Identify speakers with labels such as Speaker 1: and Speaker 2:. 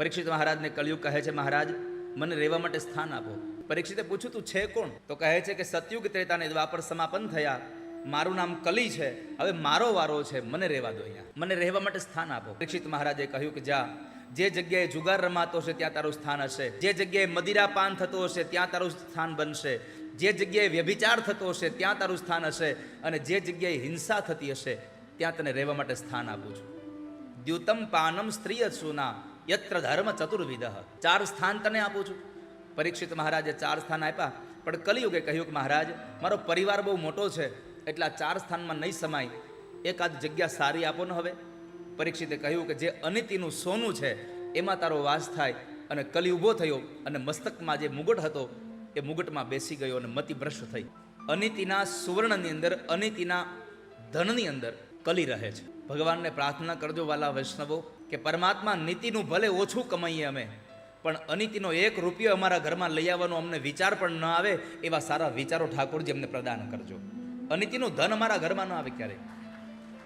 Speaker 1: પરીક્ષિત મહારાજને કળિયુગ કહે છે, મહારાજ, મને રહેવા માટે સ્થાન આપો. પરીક્ષિતે પૂછ્યું, તું છે કોણ? તો કહે છે કે, સતયુગ ત્રેતાને દ્વાપર સમાપન થયા. મારું નામ કલી છે. હવે મારો વારો છે. મને રહેવા દો અહીંયા. મને રહેવા માટે સ્થાન આપો. પરીક્ષિત મહારાજે કહ્યું કે, જા. જે જગ્યાએ જુગાર રમાતો હશે, ત્યાં તારું સ્થાન હશે. જે જગ્યાએ મદિરા પાન થતો હશે, ત્યાં તારું સ્થાન બનશે. જે જગ્યાએ વ્યભિચાર થતો હશે, ત્યાં તારું સ્થાન હશે. અને જે જગ્યાએ હિંસા થતી હશે, ત્યાં તને રહેવા માટે સ્થાન આપું છું. દ્યુતમ પાનમ સ્ત્રીય સુના યત્ર ધર્મ ચતુર્વિધ. ચાર સ્થાન તને આપું છું. પરીક્ષિત મહારાજે ચાર સ્થાન આપ્યા. પણ કલિયુગે કહ્યું કે મહારાજ, મારો પરિવાર બહુ મોટો છે, એટલે આ ચાર સ્થાનમાં નહીં સમાય. એકાદ જગ્યા સારી આપો ને હવે. પરીક્ષિતે કહ્યું કે જે અનિતિનું સોનું છે, એમાં તારો વાસ થાય અને કલી ઊભો થયો અને મસ્તકમાં જે મુગટ હતો, એ મુગટમાં બેસી ગયો અને મતિભ્રષ્ટ થઈ. અનિતિના સુવર્ણની અંદર, અનિતિના ધનની અંદર કલી રહે છે. ભગવાનને પ્રાર્થના કરજો વાલા વૈષ્ણવો કે પરમાત્મા નીતિનું ભલે ઓછું કમાઈએ અમે, પણ અનિતિનો એક રૂપિયો અમારા ઘરમાં લઈ આવવાનો અમને વિચાર પણ ન આવે એવા સારા વિચારો ઠાકોરજી અમને પ્રદાન કરજો. અનિતિનું ધન અમારા ઘરમાં ન આવે ક્યારેય.